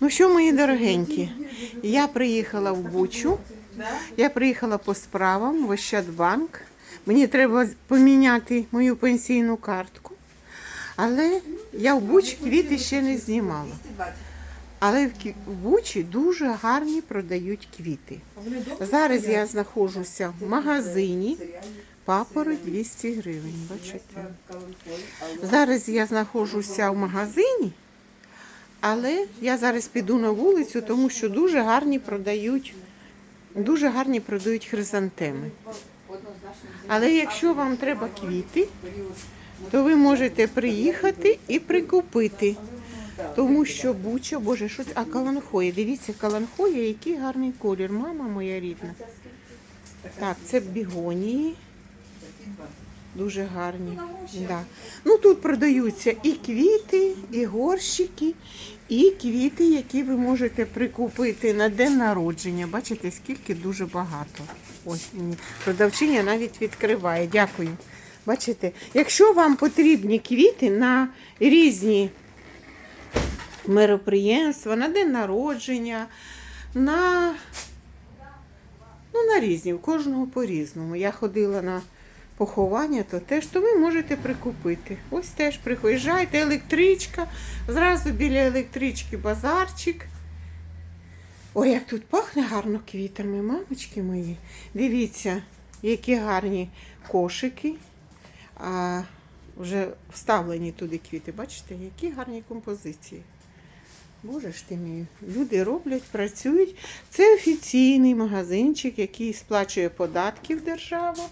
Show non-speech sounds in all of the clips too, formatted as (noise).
Ну що, мої дорогенькі, я приїхала в Бучу. Я приїхала по справам в Ощадбанк. Мені треба поміняти мою пенсійну картку. Але я в Бучі квіти ще не знімала. Але в Бучі дуже гарні продають квіти. Зараз я знаходжуся в магазині. Папороть 200 гривень, бачите. Зараз я знаходжуся в магазині, але я зараз піду на вулицю, тому що дуже гарні продають, дуже гарні продають хризантеми. Але якщо вам треба квіти, то ви можете приїхати і прикупити. Тому що буча, боже, щось, а каланхоя. Дивіться, каланхоя, який гарний колір. Мама моя рідна. Так, це бігонії. Дуже гарні. Да. Ну тут продаються і квіти, і горщики, і квіти, які ви можете прикупити на день народження. Бачите, скільки дуже багато. Ось мені продавчиня навіть відкриває. Дякую. Бачите, якщо вам потрібні квіти на різні мероприємства, на день народження, на, ну, на різні, у кожного по-різному. Я ходила на поховання, то теж то ви можете прикупити. Ось теж приїжджайте, електричка, зразу біля електрички базарчик. Ой, як тут пахне гарно квітами, мамочки мої. Дивіться, які гарні кошики. А вже вставлені туди квіти. Бачите, які гарні композиції. Боже ж ти мій, люди роблять, працюють. Це офіційний магазинчик, який сплачує податки в державу.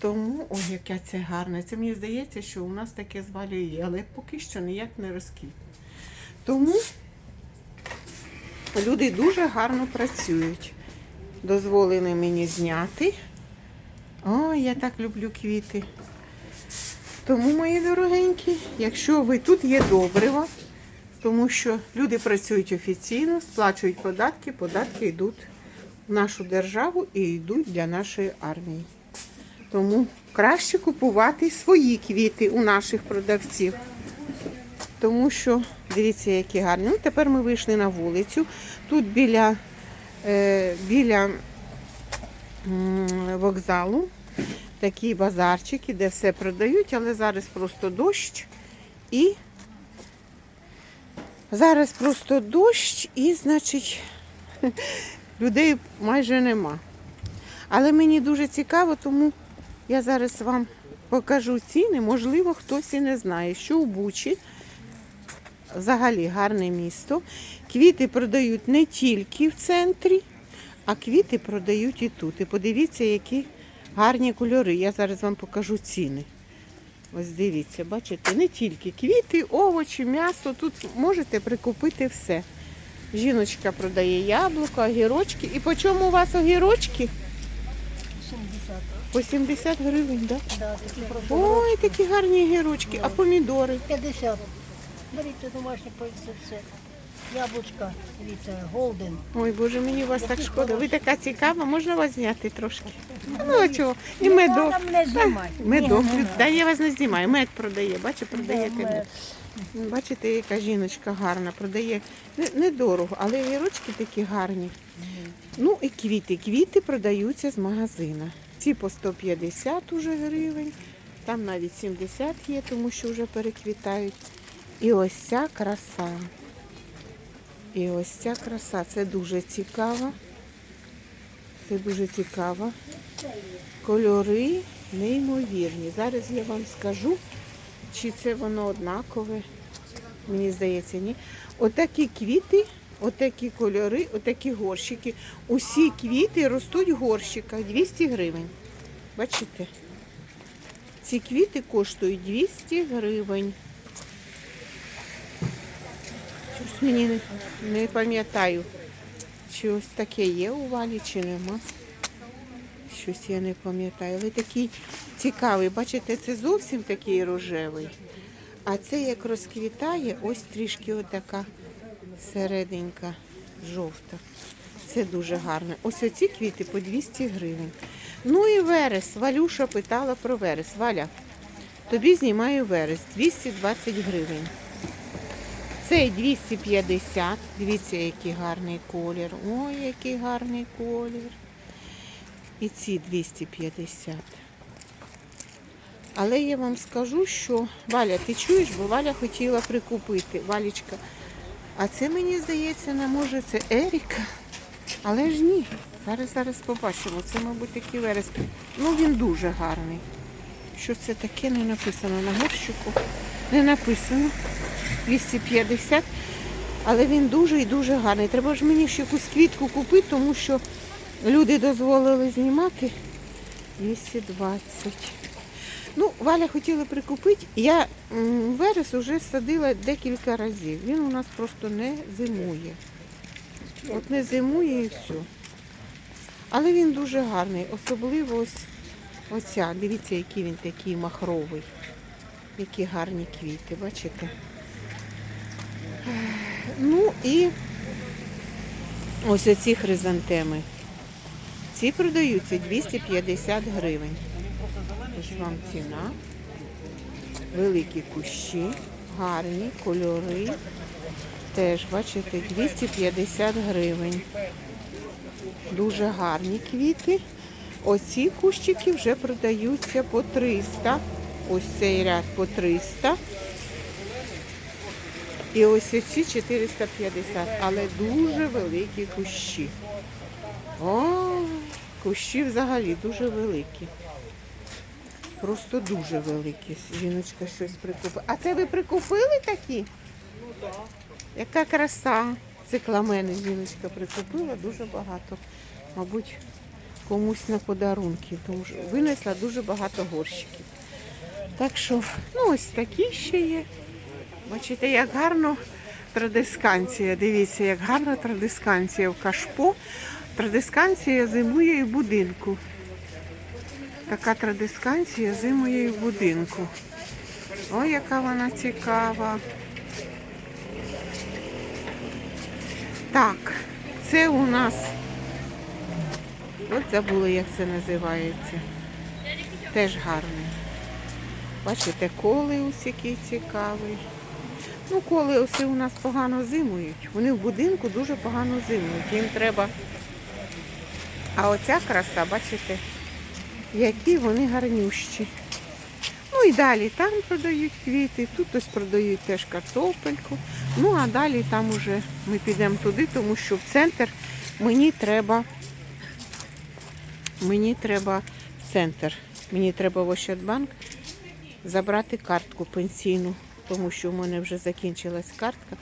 Тому, ой, яке це гарне. Це мені здається, що у нас таке звалює але поки що ніяк не розквіт. Тому люди дуже гарно працюють. Дозволили мені зняти. Ой, я так люблю квіти. Тому, мої дорогенькі, якщо ви тут є добрива, тому що люди працюють офіційно, сплачують податки, податки йдуть в нашу державу і йдуть для нашої армії. Тому краще купувати свої квіти у наших продавців. Тому що, дивіться, які гарні. Ну, тепер ми вийшли на вулицю. Тут біля, е, біля вокзалу такі базарчики, де все продають, але зараз просто дощ і зараз просто дощ і, значить, (laughs) людей майже нема. Але мені дуже цікаво, тому я зараз вам покажу ціни. Можливо, хтось і не знає, що у Бучі взагалі гарне місто. Квіти продають не тільки в центрі, а квіти продають і тут. І подивіться, які гарні кольори. Я зараз вам покажу ціни. Ось дивіться, бачите, не тільки квіти, овочі, м'ясо. Тут можете прикупити все. Жіночка продає яблука, огірочки. І по чому у вас огірочки? 70. По 70 гривень, так? Да? Ой, такі гарні огірочки. А помідори? 50. Беріть домашні все. Яблучка, дивіться, голден. Ой, боже, мені вас так шкода. Ви така цікава, можна вас зняти трошки? Ну, а чого? І медок. Там. Медок. Та я вас не знімаю. Мед продає. Бачите, продаєте мед. Бачите, яка жіночка гарна, продає Не- недорого, але огірочки такі гарні. Ну і квіти. Квіти продаються з магазина. Ці по 150 уже гривень, там навіть 70 є, тому що вже переквітають. І ось ця краса. І ось ця краса. Це дуже цікаво. Це дуже цікаво. Кольори неймовірні. Зараз я вам скажу, чи це воно однакове. Мені здається, ні. Отакі квіти, отакі кольори, отакі горщики. Усі квіти ростуть в горщиках 200 гривень. Бачите? Ці квіти коштують 200 гривень. Щось мені не, не пам'ятаю, чи ось таке є у валі, чи нема. Щось я не пам'ятаю. Але такий цікавий. Бачите, це зовсім такий рожевий. А це як розквітає, ось трішки отака середенька жовта. Це дуже гарно. Ось оці квіти по 200 гривень. Ну і верес. Валюша питала про верес. Валя, тобі знімаю верес 220 гривень. Цей 250. Дивіться, який гарний колір. Ой, який гарний колір. І ці 250. Але я вам скажу, що Валя, ти чуєш, бо Валя хотіла прикупити. Валічка. А це мені здається, не може, це Еріка. Але ж ні. Зараз зараз побачимо. Це, мабуть, такий верес. Ну він дуже гарний. Що це таке не написано на горщику? Не написано. 250. Але він дуже і дуже гарний. Треба ж мені ще якусь квітку купити, тому що люди дозволили знімати 220. Ну, Валя хотіла прикупити. Я верес вже садила декілька разів. Він у нас просто не зимує. От не зимує і все. Але він дуже гарний. Особливо ось оця. Дивіться, який він такий махровий. Які гарні квіти, бачите? Ну і ось оці хризантеми. Ці продаються 250 гривень. Ось вам ціна. Великі кущі, гарні кольори. Теж, бачите, 250 гривень. Дуже гарні квіти. Оці кущики вже продаються по 300. Ось цей ряд по 300. І ось оці 450, але дуже великі кущі. О, кущі взагалі дуже великі. Просто дуже великі. Жіночка щось прикупила. А це ви прикупили такі? Ну так. Яка краса. Цикламени жіночка прикупила дуже багато. Мабуть, комусь на подарунки. Тому що винесла дуже багато горщиків. Так що, ну ось такі ще є. Бачите, як гарно традисканція. Дивіться, як гарна традисканція в кашпо. Традисканція зимує і будинку. Така традисканція зимує і будинку. Ой, яка вона цікава. Так, це у нас. От забула, як це називається. Теж гарний. Бачите, колеус який цікавий. Ну, колеуси у нас погано зимують. Вони в будинку дуже погано зимують. Їм треба. А оця краса, бачите, які вони гарнющі. Ну і далі там продають квіти, тут ось продають теж картопельку. Ну а далі там уже ми підемо туди, тому що в центр мені треба. Мені треба центр. Мені треба в Ощадбанк забрати картку пенсійну, тому що в мене вже закінчилась картка.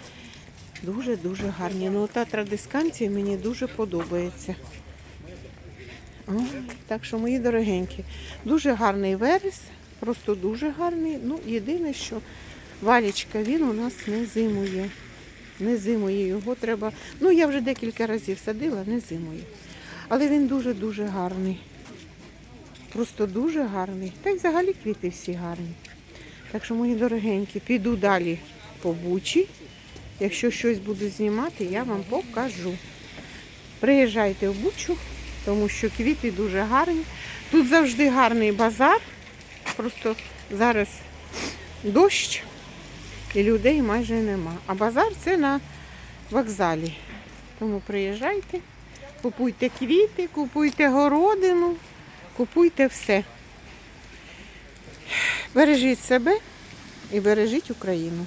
Дуже-дуже гарні. Ну, та традисканція мені дуже подобається. Ой, так що, мої дорогенькі, дуже гарний верес, просто дуже гарний. Ну, єдине, що валічка він у нас не зимує. Не зимує, його треба. Ну, я вже декілька разів садила, не зимує. Але він дуже-дуже гарний. Просто дуже гарний. Та й взагалі квіти всі гарні. Так що, мої дорогенькі, піду далі по бучі. Якщо щось буду знімати, я вам покажу. Приїжджайте в бучу, тому що квіти дуже гарні. Тут завжди гарний базар. Просто зараз дощ і людей майже нема. А базар це на вокзалі. Тому приїжджайте, купуйте квіти, купуйте городину, купуйте все. Бережіть себе і бережіть Україну.